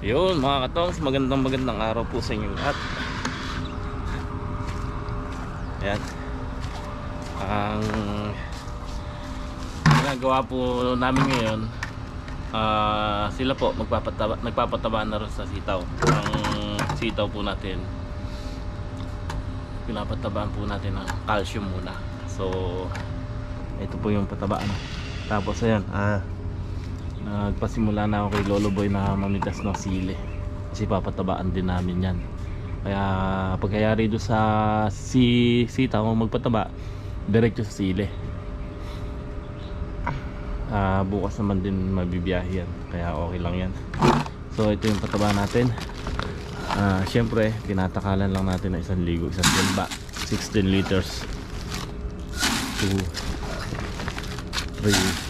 Yun mga katongs, magandang magandang araw po sa inyong lahat. Ayan. Ang ginagawa po namin ngayon, ah sila po magpapataba, nagpapataba na rin sa sitaw. Ang sitaw po natin, pinapatabaan po natin ng calcium muna. So, ito po yung patabaan. Tapos ayan, ah nagpasimula na ako kay Lolo Boy na mamitas ng sili. Kasi papatabaan din namin yan. Kaya pagkayari doon sa si sita kung magpataba diretso sa sili. Ah, bukas naman din mabibiyahe yan. Kaya okay lang yan. So ito yung pataba natin. Ah, syempre tinatakalan lang natin na isang ligo isang timba. 16 liters. 2 3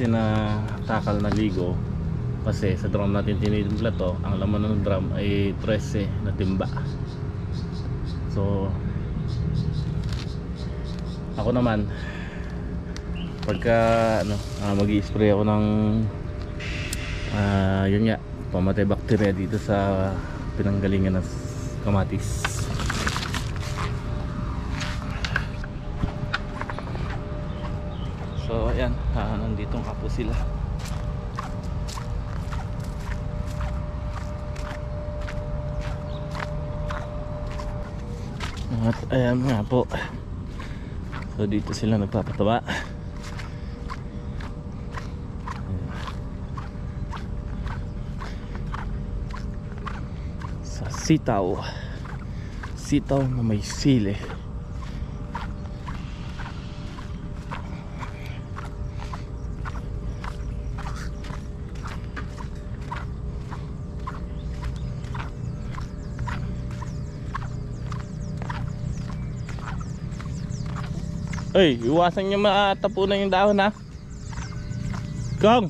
13 na takal na ligo kasi sa drum natin tinitimpla to ang laman ng drum ay 13 na timba. So ako naman pagka ano uh, mag spray ako ng ah, yun nga pamatay bakterya dito sa pinanggalingan ng kamatis So ayan, ah, nandito nga po sila. At ayan nga po. So dito sila nagpapataba. Sa sitaw. Sitaw na may sili. Ay, iwasan niyo matapunan yung dahon ha. Kong!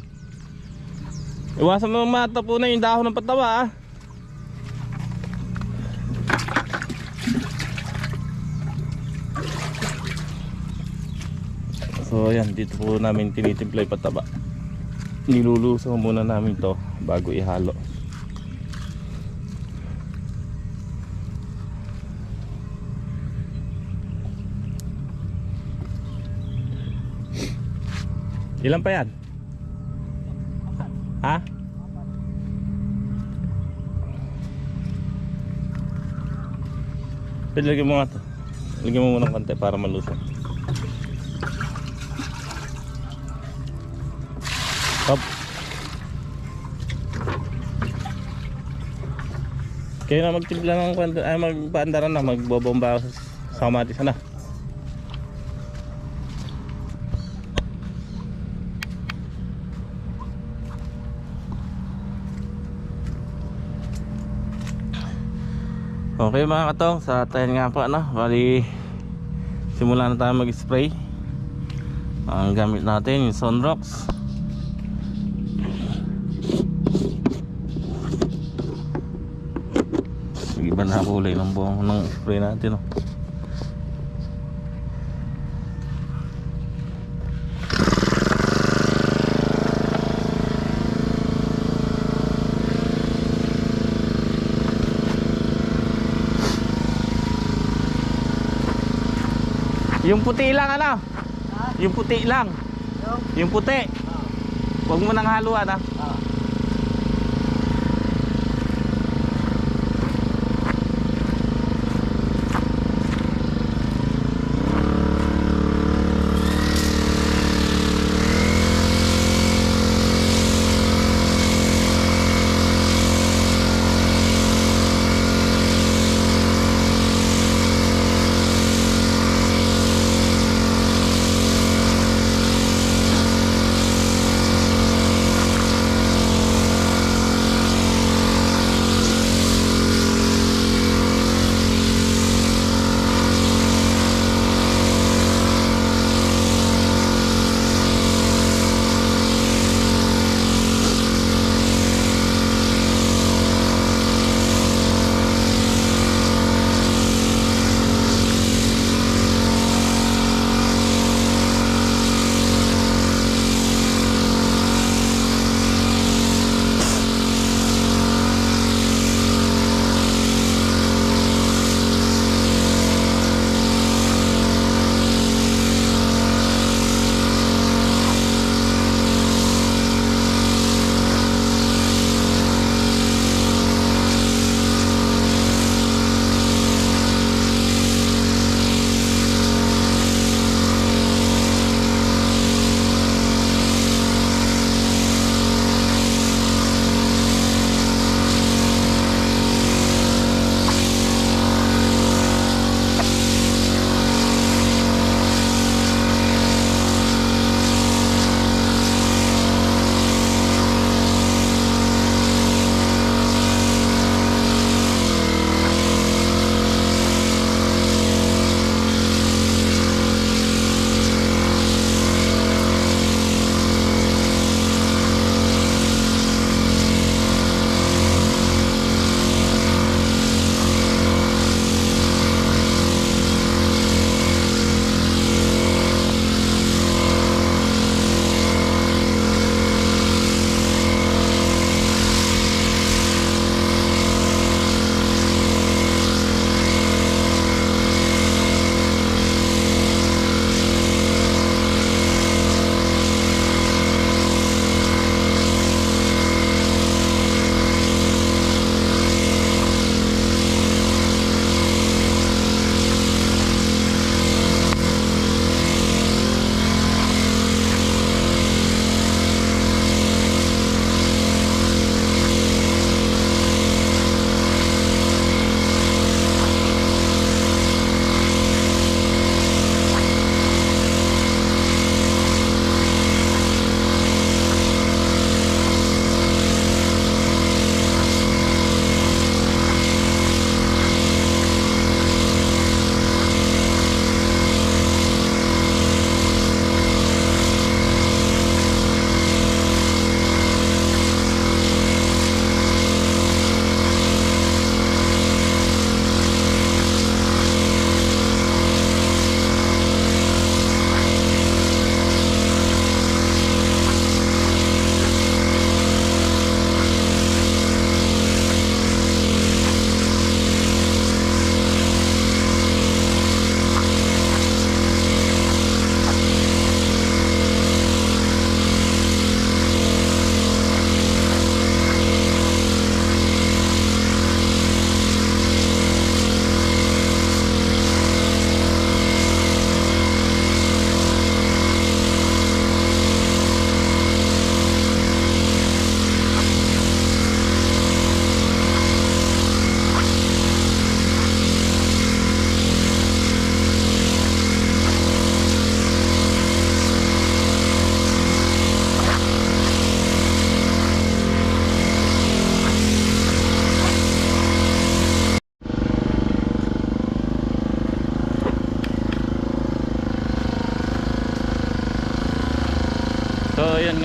Iwasan mo matapunan yung dahon ng patawa ha. So ayan, dito po namin tinitimpla yung pataba. Nilulusaw muna namin to bago ihalo. Ilan pa yan? Ha? Pwede lagyan mo nga to. Lagyan mo muna ng konti para malusog. Hop. Kayo na magtimpla ng kwento, ay magpaandaran na, magbobomba sa, kamatis na. Okay mga katong, sa tayo nga po ano, bali simula na tayo mag-spray. Ang gamit natin yung Sunrox. Iba na kulay ng buong ng spray natin oh. Yung puti lang ano? Yung puti lang. Yung puti. Huwag mo nang haluan ah.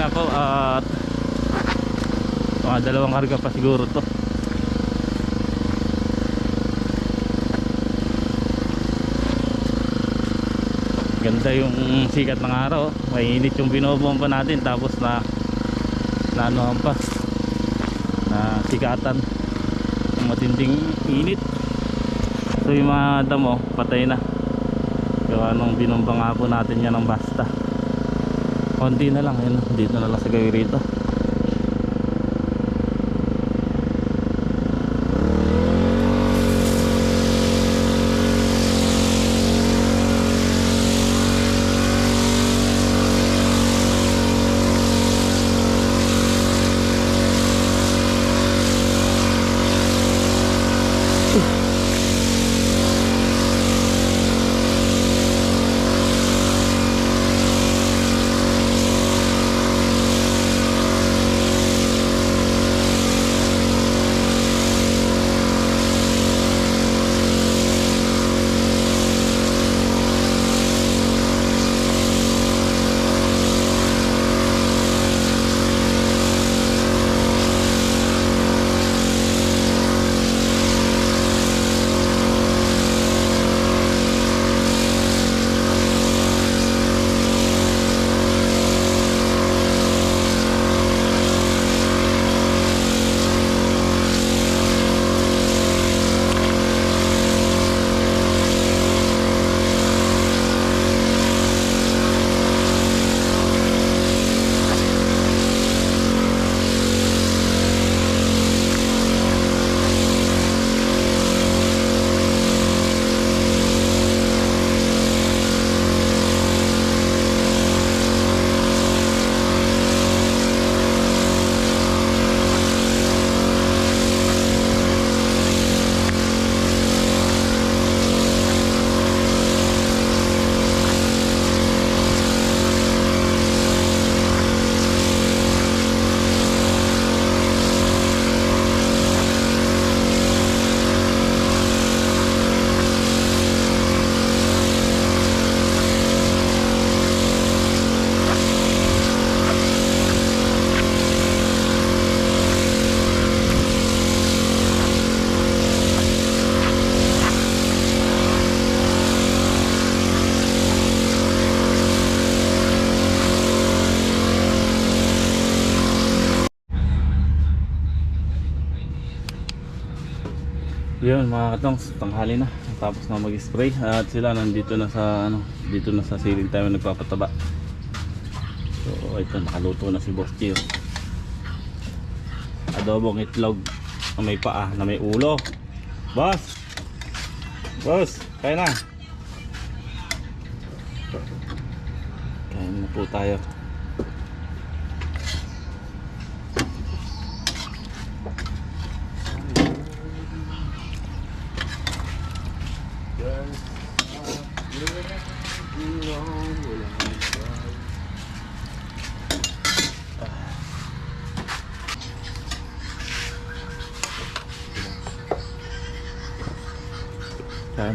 Nga po at mga dalawang karga pa siguro to. Ganda yung sikat ng araw. Mainit yung binobomba natin tapos na na ano pa na sikatan ng matinding init. So yung mga damo patay na. Gawa nung binomba nga natin yan ng basta. Konti na lang yun. Dito na lang sa gawin rito. Yun mga katong, tanghali na. Tapos na mag-spray at sila nandito na sa ano, dito na sa ceiling tayo nagpapataba. So ito nakaluto na si Boss Chio. Adobong itlog na may paa, na may ulo. Boss! Boss, kaya na. Kain na po tayo. Kain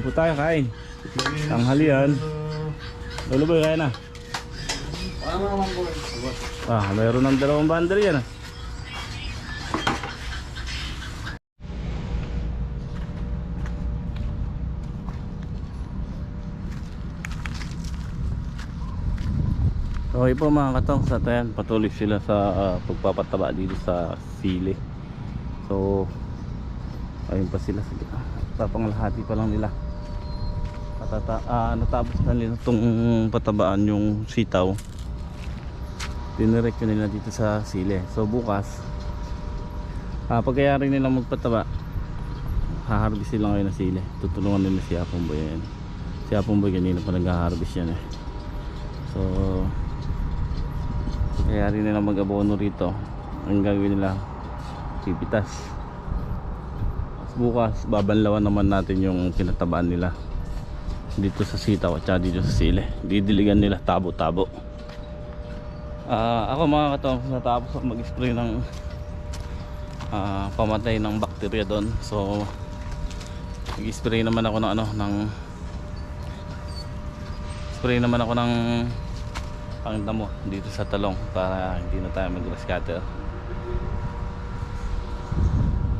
po tayo, kain. Tanghalian. Lolo boy, kain na. Ah, mayroon ng dalawang bander yan ah. Okay po mga katong sa tayan, patuloy sila sa ah, pagpapataba dito sa sili. So, ayun pa sila sa tapangalahati pa lang nila. Patata, ah, natapos na nila itong patabaan yung sitaw. Diniretso nila dito sa sili. So bukas, ah, pagkayari nila magpataba, haharbis sila ngayon ng sili. Tutulungan nila si Apong Boy. Ayan. Si Apong Boy kanina pa nag-harbis yan eh. So, kaya rin nila mag-abono rito. Ang gagawin nila, pipitas. Tapos bukas, babanlawan naman natin yung kinatabaan nila. Dito sa sitaw at saka dito sa sili. Didiligan nila tabo-tabo. Ah, ako mga katong natapos ako mag-spray ng ah, pamatay ng bakterya doon. So, nag-spray naman ako ng ano, ng spray naman ako ng pangita mo dito sa talong para hindi na tayo mag grass cutter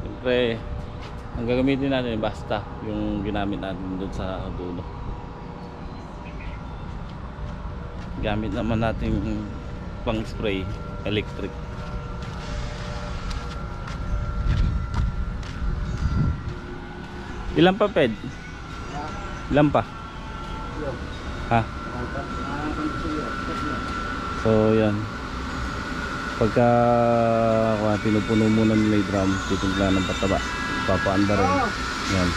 siyempre ang gagamitin natin basta yung ginamit natin doon sa dulo gamit naman natin pang spray electric ilan pa ped? ilan pa? ha? So yan. Pagka uh, pinupuno muna nila yung drum, titimpla ng pataba. Papaanda rin. Yan.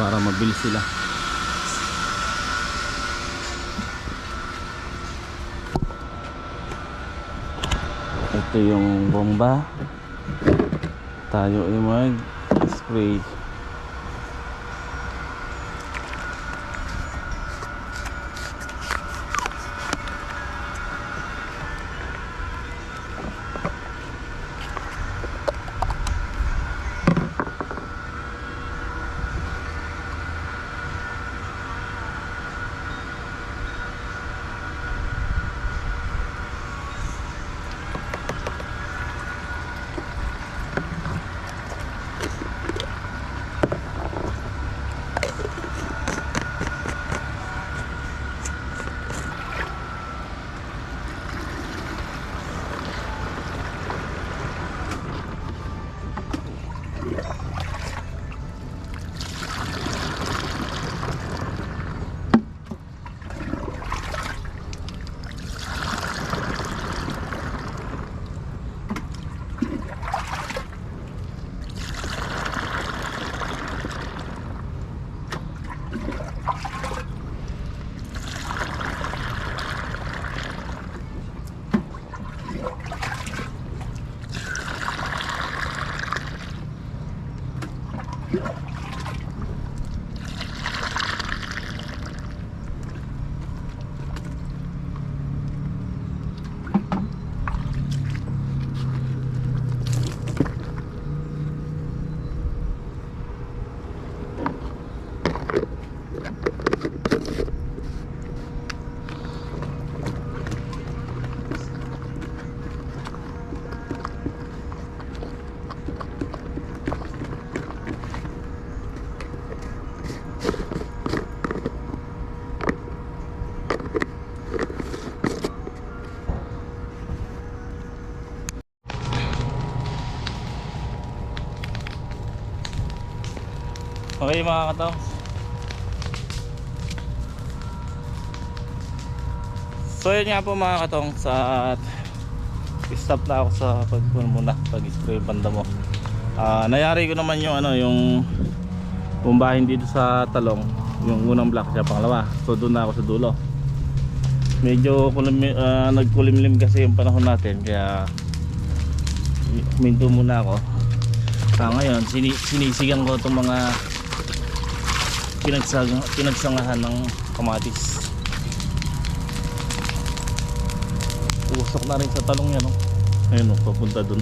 Para mabilis sila. Ito yung bomba. Tayo ay mag spray. Okay mga katongs. So yun nga po mga katongs at stop na ako sa pagpuno muna pag-spray yung panda mo. Ah, nayari ko naman yung ano yung bumbahin dito sa talong yung unang block siya pangalawa so doon na ako sa dulo medyo kulim, ah, nagkulimlim kasi yung panahon natin kaya huminto muna ako ah, ngayon sini, sinisigan ko itong mga pinagsang, pinagsangahan ng kamatis usok na rin sa talong yan oh. ayun oh, papunta dun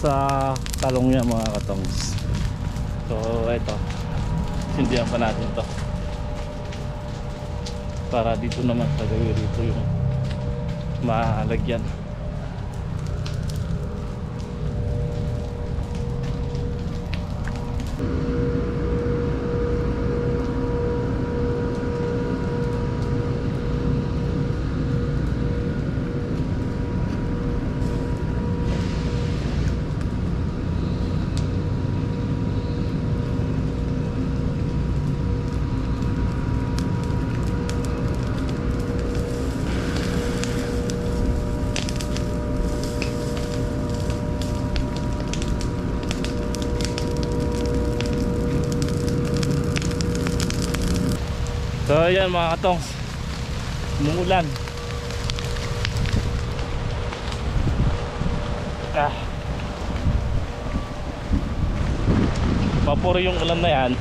sa talong niya mga katongs. So ito. Sindihan pa natin to. Para dito naman sa gawin rito yung maalagyan. So ayan mga katongs. Umuulan. Ah. Vapor yung ulan na yan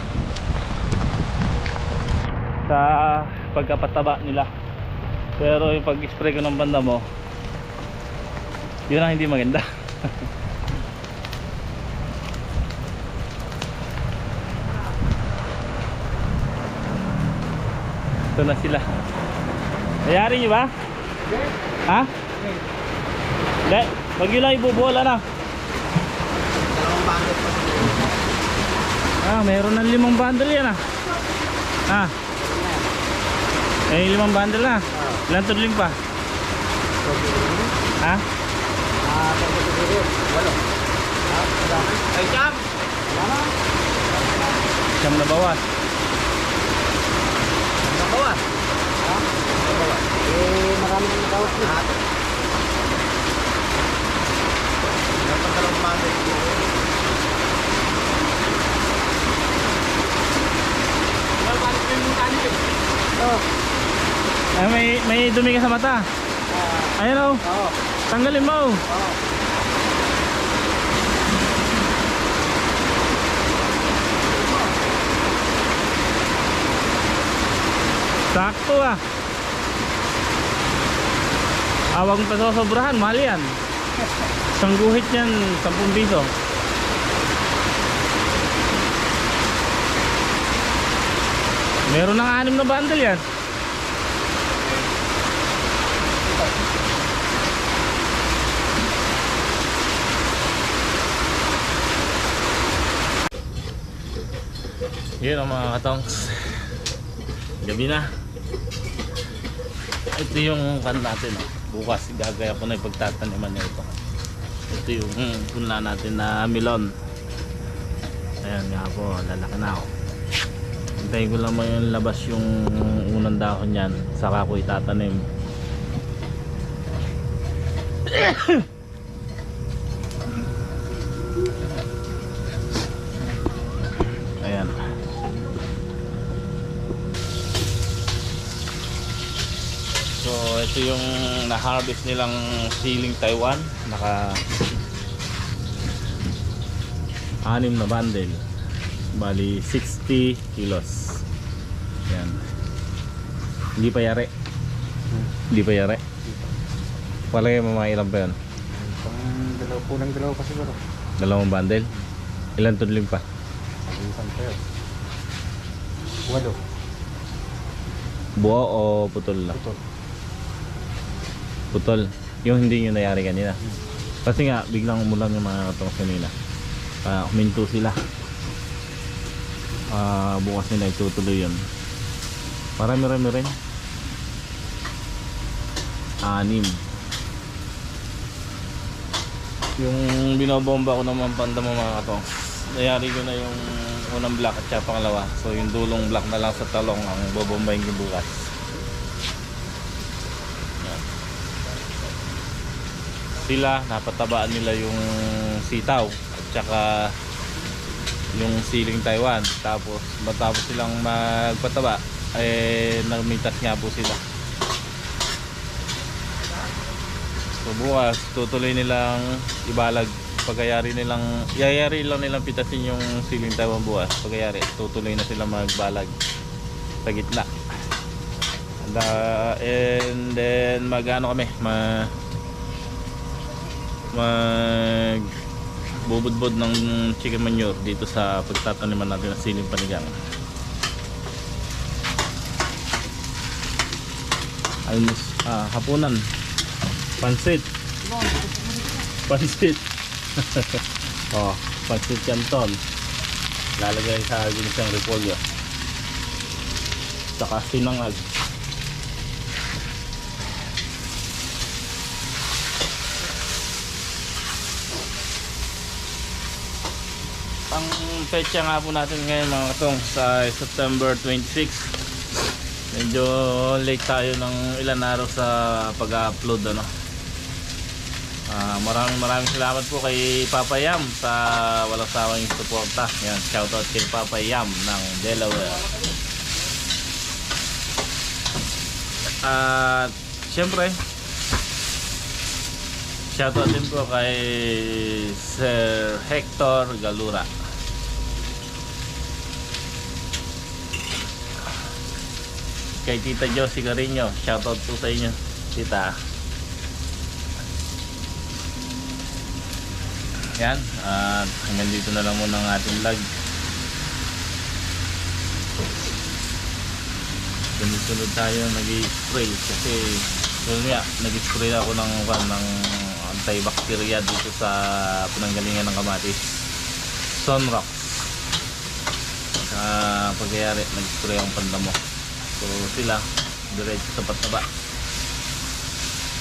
sa pagkapataba nila. Pero yung pag-spray ko ng banda mo, yun ang hindi maganda. Ito na sila. Nayari nyo ba? Ha? Hindi. Wag nyo lang ibubuhala na. Ah, mayroon ng limang bundle yan ah. Ah. Eh, limang bundle na. Ilan tudling pa? Ha? Ay, Jam! Siyam na bawas. Nakawa. Eh, marami nang nakawas na. Dapat dalawang bagay ko. Balik mo yung kanil eh. Oo. Ay, may, may dumi ka sa mata. Ayan oh. Oo. Tanggalin mo. oh. Sakto ah. Awag pa sobrahan, mahal yan. Isang guhit yan, 10 piso. Meron ng anim na bundle yan. Yun ang mga katongs. Gabi na. Ito yung kan natin. Oh. Bukas gagaya ko na yung pagtataniman niya ito. Ito yung mm, punla natin na melon. Ayan nga po, lalaki na ako. Hintayin ko lang mo yung labas yung unang dahon niyan. Saka ko itatanim. ito yung na-harvest nilang siling Taiwan. Naka anim na bundle. Bali 60 kilos. Yan. Hindi pa yari. Hindi pa yari. Palagay mo mga ilan pa yan? Pang dalaw po ng pa siguro. Dalawang bundle? Ilan tudling pa? Isang pair. Walo. Buo o putol lang? Ito. Putol. Yung hindi nyo nayari kanina. Kasi nga, biglang umulan yung mga katong kanina. Kaya huminto sila. Ah, bukas nila itutuloy yun. Marami-rami rin. Anim. Yung binobomba ko naman panda mo mga katong. Nayari ko na yung unang block at saka pangalawa. So yung dulong block na lang sa talong ang bobombahin ko bukas. Sila napatabaan nila yung sitaw at saka yung siling Taiwan. Tapos matapos silang magpataba, eh nagmitas nga po sila. So bukas tutuloy nilang ibalag pagkayari nilang yayari lang nilang pitasin yung siling Taiwan bukas pagkayari tutuloy na sila magbalag sa gitna and, uh, and then magano kami ma mag bubudbud ng chicken manure dito sa pagtataniman natin ng siling panigang. Almus ah, hapunan. Pansit. Pansit. Oh pansit canton lalagay sa ginisang repolyo. Saka sinangag ang petsa nga po natin ngayon mga katong sa September 26 medyo late tayo ng ilan araw sa pag-upload ano Ah, maraming maraming salamat po kay Papa Yam sa walang sawang suporta. Yan, shoutout kay Papa Yam ng Delaware. At syempre shoutout din po kay Sir Hector Galura. Kay Tita Josie Carino, shoutout po sa inyo, Tita. Yan, at hanggang dito na lang muna ang ating vlog. Sunod-sunod tayo nag-spray kasi yun nga, nag-spray ako ng, ng antibacteria dito sa pinanggalingan ng kamatis. Sunrock. Sa pagyayari, nag-spray ang pandamo. So sila, diretso sa pataba.